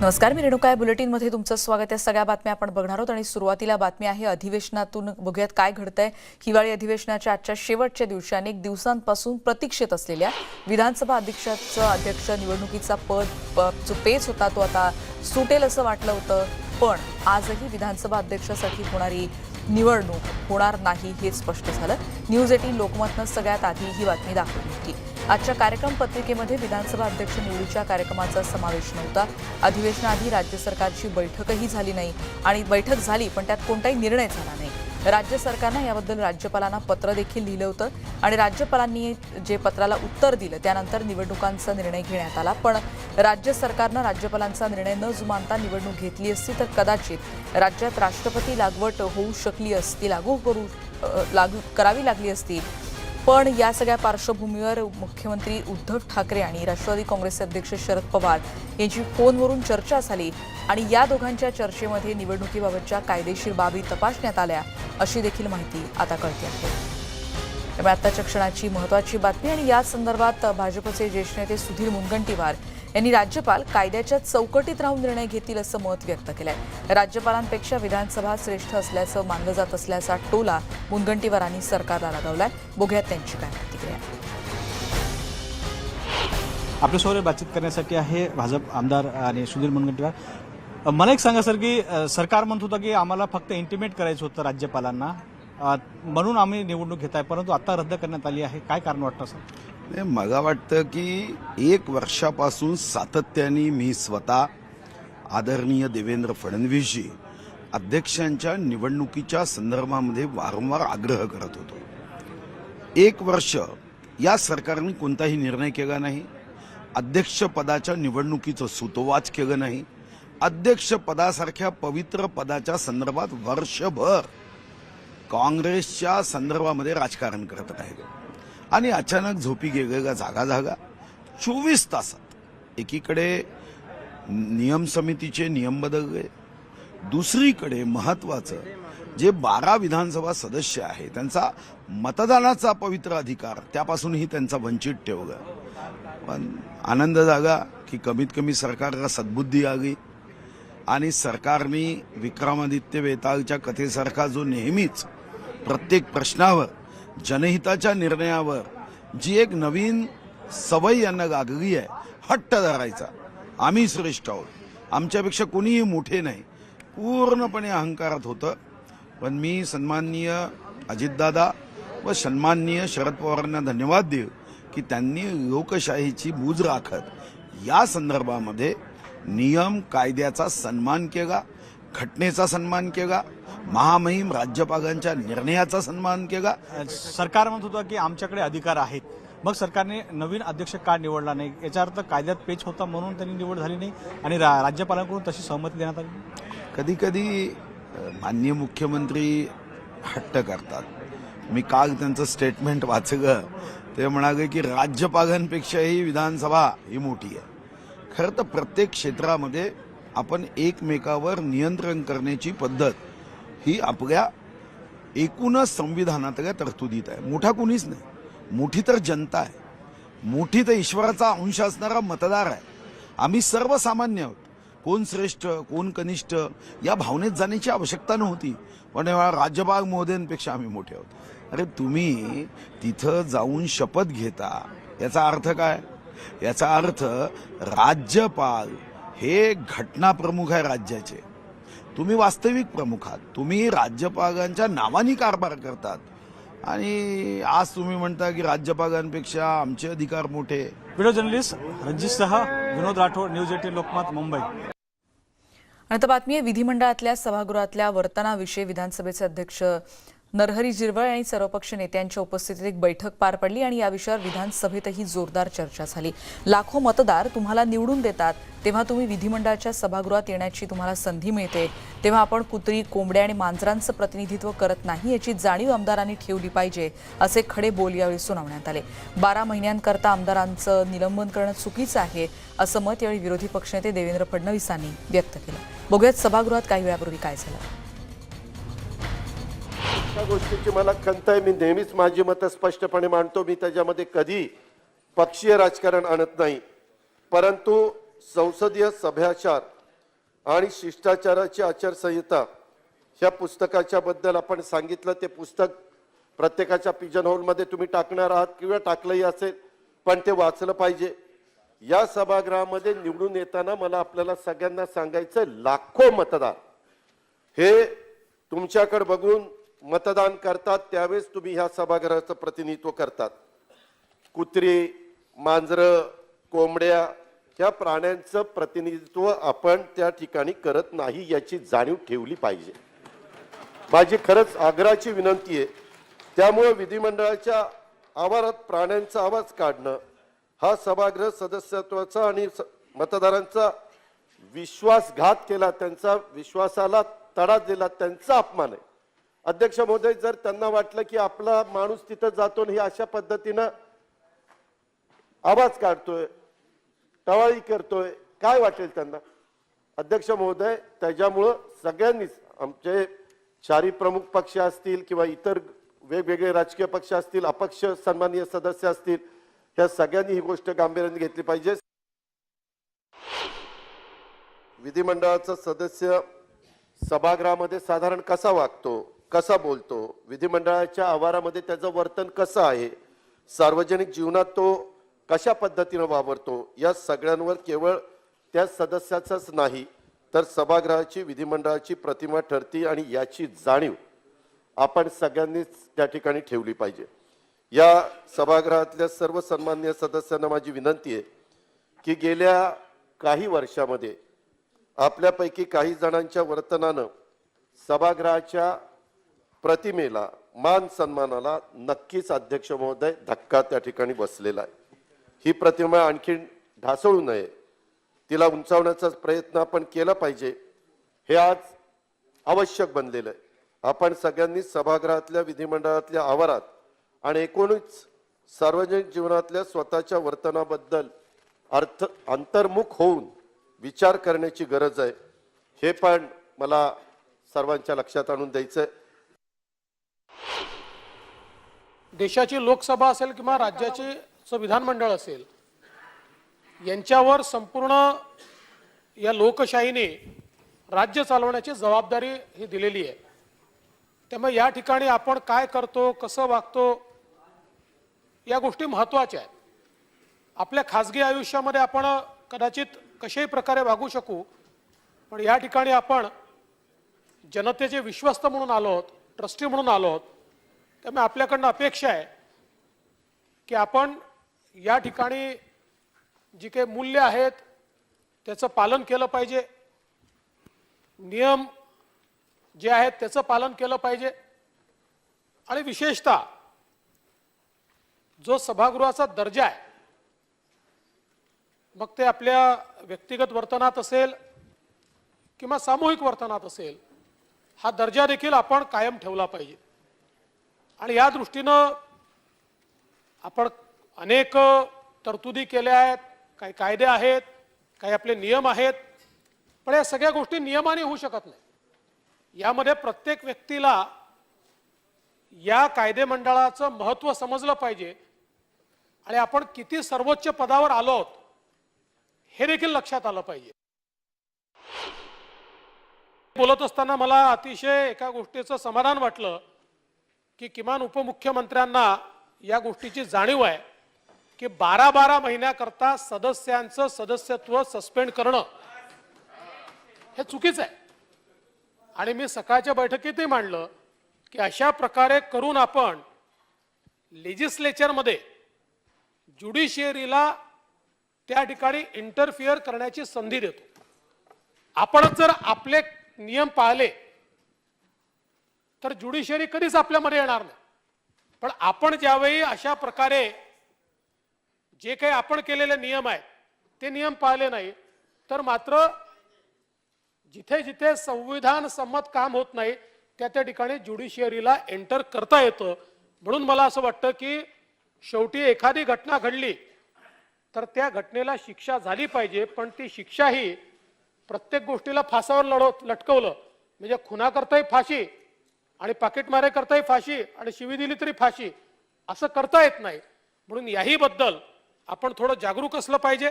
नमस्कार मी रेणुका या बुलेटिनमध्ये तुमचं स्वागत. आहे सगळ्या बातम्या आपण बघणार आहोत आणि सुरुवातीला बातमी आहे अधिवेशनातून बघूयात काय घडतंय. हिवाळी अधिवेशनाच्या आजच्या शेवटच्या दिवशी अनेक दिवसांपासून प्रतीक्षेत असलेल्या विधानसभा अध्यक्षाचं अध्यक्ष निवडणुकीचा पद प- जो पेच होता तो आता सुटेल असं वाटलं होतं. पण आजही विधानसभा अध्यक्षासाठी होणारी निवडणूक होणार नाही हे स्पष्ट झालं. न्यूज एटीन लोकमतनं सगळ्यात आधी ही बातमी दाखवली होती. आजच्या कार्यक्रम पत्रिकेमध्ये विधानसभा अध्यक्ष निवडीच्या कार्यक्रमाचा समावेश नव्हता. अधिवेशनाआधी राज्य सरकारची बैठकही झाली नाही आणि बैठक झाली पण त्यात कोणताही निर्णय झाला नाही. राज्य सरकारनं याबद्दल राज्यपालांना पत्र देखील लिहिलं होतं आणि राज्यपालांनी जे पत्राला उत्तर दिलं त्यानंतर निवडणुकांचा निर्णय घेण्यात आला. पण राज्य सरकारनं राज्यपालांचा निर्णय न जुमानता निवडणूक घेतली असती तर कदाचित राज्यात राष्ट्रपती लागवट होऊ शकली असती लागू करू लागू करावी लागली असती. पण या सगळ्या पार्श्वभूमीवर मुख्यमंत्री उद्धव ठाकरे आणि राष्ट्रवादी काँग्रेसचे अध्यक्ष शरद पवार यांची फोनवरून चर्चा झाली आणि या दोघांच्या चर्चेमध्ये निवडणुकीबाबतच्या कायदेशीर बाबी तपासण्यात आल्या अशी देखील माहिती आता कळते आहे. त्यामुळे आत्ताच्या क्षणाची महत्वाची बातमी आणि या संदर्भात भाजपचे ज्येष्ठ नेते सुधीर मुनगंटीवार यांनी राज्यपाल कायद्याच्या चौकटीत राहून निर्णय घेतील असं मत व्यक्त केलंय. राज्यपालांपेक्षा विधानसभा श्रेष्ठ असल्याचं मानलं जात असल्याचा टोला मुनगंटीवारांनी सरकारला लगावलाय. बघूयात त्यांची काय प्रतिक्रिया आपल्यासोबत बातचीत करण्यासाठी आहे भाजप आमदार आणि सुधीर मुनगंटीवार. मला एक सांगा सर की सरकार म्हणत होतं की आम्हाला फक्त इंटिमेट करायचं होतं राज्यपालांना. म्हणून आम्ही निवडणूक घेत आहे परंतु आता रद्द करण्यात आली आहे. काय कारण वाटतं सर? मला वाटतं की एक वर्षापासून सातत्याने मी स्वतः आदरणीय देवेंद्र फडणवीसजी अध्यक्षांच्या निवडणुकीच्या संदर्भामध्ये वारंवार आग्रह करत होतो. एक वर्ष या सरकारने कोणताही निर्णय केला नाही. अध्यक्षपदाच्या निवडणुकीचं सुतोवाच केलं नाही. अध्यक्षपदासारख्या पवित्र पदाच्या संदर्भात वर्षभर काँग्रेसच्या संदर्भामध्ये राजकारण करत राहिलं. आणि अचानक झोपी गेलेला जागा जागा चोवीस तासात एकीकडे नियम समितीचे नियम बदलले दुसरीकडे महत्वाचं जे बारा विधानसभा सदस्य आहे त्यांचा मतदानाचा पवित्र अधिकार त्यापासूनही त्यांचा वंचित ठेवला. पण आनंद जागा की कमीत कमी सरकारला सद्बुद्धी आली आणि सरकारने विक्रमादित्य वेताळच्या कथेसारखा जो नेहमीच प्रत्येक प्रश्नावर जनहिताच्या निर्णयावर जी एक नवीन सवय यांना गागली आहे हट्ट धरायचा. आम्ही श्रेष्ठ आहोत. आमच्यापेक्षा कोणीही मोठे नाही. पूर्णपणे अहंकारात होतं. पण मी सन्माननीय अजितदादा व सन्माननीय शरद पवारांना धन्यवाद देऊ की त्यांनी लोकशाहीची बूज राखत या संदर्भामध्ये नियम कायद्याचा सन्मान केला. घटनेचा सन्मान केला महामहिम राज्यपालांच्या निर्णयाचा सन्मान केला सरकार म्हणत होतं की आमच्याकडे अधिकार आहेत. मग सरकारने नवीन अध्यक्ष का निवडला नाही? याचा अर्थ कायद्यात पेच होता म्हणून त्यांनी निवड झाली नाही आणि रा- राज्यपालांकडून तशी सहमती देण्यात आली? कधी कधी माननीय मुख्यमंत्री हट्ट करतात. मी काल त्यांचं स्टेटमेंट वाचलं. ते म्हणाले की राज्यपालांपेक्षाही विधानसभा ही मोठी आहे. खरं तर प्रत्येक क्षेत्रामध्ये आपण एकमेकावर नियंत्रण करण्याची पद्धत ही आपल्या एकूणच संविधानातल्या तरतुदीत आहे. मोठा कुणीच नाही. मोठी तर जनता आहे. मोठी तर ईश्वराचा अंश असणारा मतदार आहे. आम्ही सर्वसामान्य आहोत. कोण श्रेष्ठ कोण कनिष्ठ या भावनेत जाण्याची आवश्यकता नव्हती. पण राज्यपाल महोदयांपेक्षा आम्ही मोठे आहोत. अरे तुम्ही तिथं जाऊन शपथ घेता. याचा अर्थ काय? याचा अर्थ राज्यपाल हे घटनाप्रमुख आहे राज्याचे. तुम्ही वास्तविक प्रमुख आहात. तुम्ही राज्यपालांच्या नावानी कारभार करतात. आणि आज तुम्ही म्हणता की राज्यपालांपेक्षा आमचे अधिकार मोठे. व्हिडिओ जर्नलिस्ट रणजितसह विनोद राठोड न्यूज एटीन लोकमत मुंबई. आणि आता बातमी आहे विधिमंडळातल्या सभागृहातल्या वर्तनाविषयी विधानसभेचे अध्यक्ष नरहरी जिरवळ आणि सर्वपक्ष नेत्यांच्या उपस्थितीत एक बैठक पार पडली आणि या विषयावर विधानसभेतही जोरदार चर्चा झाली. लाखो मतदार तुम्हाला निवडून देतात तेव्हा तुम्ही विधिमंडळाच्या सभागृहात येण्याची तुम्हाला संधी मिळते. तेव्हा आपण कुत्री कोंबड्या आणि मांजरांचं प्रतिनिधित्व करत नाही याची जाणीव आमदारांनी ठेवली पाहिजे असे खडे बोल यावेळी सुनावण्यात आले. बारा महिन्यांकरता आमदारांचं निलंबन करणं चुकीचं आहे असं मत यावेळी विरोधी पक्षनेते देवेंद्र फडणवीसांनी व्यक्त केलं. बघूयात सभागृहात काही वेळापूर्वी काय झालं. एका गोष्टीची मला खंत आहे. मी नेहमीच माझी मतं स्पष्टपणे मांडतो. मी त्याच्यामध्ये कधी पक्षीय राजकारण आणत नाही. परंतु संसदीय सभ्याचार आणि शिष्टाचाराची आचारसंहिता ह्या पुस्तकाच्या बद्दल आपण सांगितलं. ते पुस्तक प्रत्येकाच्या पिजन हॉलमध्ये तुम्ही टाकणार आहात किंवा टाकलंही असेल पण ते वाचलं पाहिजे. या सभागृहामध्ये निवडून येताना मला आपल्याला सगळ्यांना सांगायचं लाखो मतदार. हे तुमच्याकडे बघून मतदान करतात त्यावेळेस तुम्ही ह्या सभागृहाचं प्रतिनिधित्व करतात. कुत्री मांजरं कोंबड्या ह्या प्राण्यांचं प्रतिनिधित्व आपण त्या ठिकाणी करत नाही याची जाणीव ठेवली पाहिजे. माझी खरंच आग्रहाची विनंती आहे त्यामुळे विधिमंडळाच्या आवारात प्राण्यांचा आवाज काढणं हा सभागृह सदस्यत्वाचा आणि स- मतदारांचा विश्वासघात केला त्यांचा विश्वासाला तडा दिला त्यांचा अपमान आहे. अध्यक्ष महोदय जर त्यांना वाटलं की आपला माणूस तिथं जातो आणि हे अशा पद्धतीनं आवाज काढतोय टवाळी करतोय काय वाटेल त्यांना? अध्यक्ष महोदय त्याच्यामुळं सगळ्यांनीच आमचे चारी प्रमुख पक्ष असतील किंवा इतर वेगवेगळे राजकीय पक्ष असतील अपक्ष सन्माननीय सदस्य असतील ह्या सगळ्यांनी ही गोष्ट गांभीर्याने घेतली पाहिजे. विधिमंडळाचा सदस्य सभागृहामध्ये साधारण कसा वागतो? कसा बोलतो? विधिमंडळाच्या आवारामध्ये त्याचं वर्तन कसं आहे? सार्वजनिक जीवनात तो कशा पद्धतीनं वावरतो? या सगळ्यांवर केवळ त्या सदस्याचाच नाही तर सभागृहाची विधिमंडळाची प्रतिमा ठरती आणि याची जाणीव आपण सगळ्यांनीच त्या ठिकाणी ठेवली पाहिजे. या सभागृहातल्या सर्व सन्मान्य सदस्यांना माझी विनंती आहे की गेल्या काही वर्षामध्ये आपल्यापैकी काही जणांच्या वर्तनानं सभागृहाच्या प्रतिमेला मान सन्मानाला नक्कीच अध्यक्ष महोदय धक्का त्या ठिकाणी बसलेला आहे. ही प्रतिमा आणखीन ढासळू नये. तिला उंचावण्याचा प्रयत्न आपण केला पाहिजे. हे आज आवश्यक बनलेलं आहे. आपण सगळ्यांनी सभागृहातल्या विधिमंडळातल्या आवारात आणि एकूणच सार्वजनिक जीवनातल्या स्वतःच्या वर्तनाबद्दल अर्थ अंतर्मुख होऊन विचार करण्याची गरज आहे. हे पण मला सर्वांच्या लक्षात आणून द्यायचं आहे देशाची लोकसभा असेल किंवा राज्याचे विधानमंडळ असेल यांच्यावर संपूर्ण या लोकशाहीने राज्य चालवण्याची जबाबदारी ही दिलेली आहे. त्यामुळे या ठिकाणी आपण काय करतो कसं वागतो या गोष्टी महत्त्वाच्या आहेत. आपल्या खाजगी आयुष्यामध्ये आपण कदाचित कशाही प्रकारे वागू शकू पण या ठिकाणी आपण जनतेचे विश्वस्त म्हणून आलो आहोत ट्रस्टी म्हणून आलो आहोत त्यामुळे आपल्याकडनं अपेक्षा आहे की आपण या ठिकाणी जी काही मूल्य आहेत त्याचं पालन केलं पाहिजे. नियम जे आहेत त्याचं पालन केलं पाहिजे. आणि विशेषतः जो सभागृहाचा दर्जा आहे मग ते आपल्या व्यक्तिगत वर्तनात असेल किंवा सामूहिक वर्तनात असेल हा दर्जा देखील आपण कायम ठेवला पाहिजे. आणि या दृष्टीनं आपण अनेक तरतुदी केल्या आहेत काही कायदे आहेत काही आपले नियम आहेत पण या सगळ्या गोष्टी नियमाने होऊ शकत नाही. यामध्ये प्रत्येक व्यक्तीला या कायदेमंडळाचं महत्त्व समजलं पाहिजे. आणि आपण किती सर्वोच्च पदावर आलो आहोत हे देखील लक्षात आलं पाहिजे. बोलत असताना मला अतिशय एका गोष्टीचं समाधान वाटलं. की किमान उपमुख्यमंत्र्यांना या गोष्टीची जाणीव आहे की बारा बारा महिन्याकरता सदस्यांचं सदस्यत्व सस्पेंड करणं हे चुकीचं आहे. आणि मी सकाळच्या बैठकीतही मांडलं की अशा प्रकारे करून आपण लेजिस्लेचरमध्ये ज्युडिशियरीला त्या ठिकाणी इंटरफिअर करण्याची संधी देतो. आपणच जर आपले नियम पाळले तर ज्युडिशरी कधीच आपल्यामध्ये येणार नाही. पण आपण ज्यावेळी अशा प्रकारे जे काही आपण केलेले नियम आहेत ते नियम पाळले नाही तर मात्र जिथे जिथे संविधान संमत काम होत नाही त्या त्या ठिकाणी ज्युडिशियरीला एंटर करता येतं. म्हणून मला असं वाटतं की शेवटी एखादी घटना घडली तर त्या घटनेला शिक्षा झाली पाहिजे पण ती शिक्षा ही प्रत्येक गोष्टीला फासावर लढवत लटकवलं. म्हणजे खुनाकरताही फाशी आणि पाकिटमारे करताही फाशी आणि शिवी दिली तरी फाशी असं करता येत नाही. म्हणून याही बद्दल आपण थोडं जागरूक असलं पाहिजे.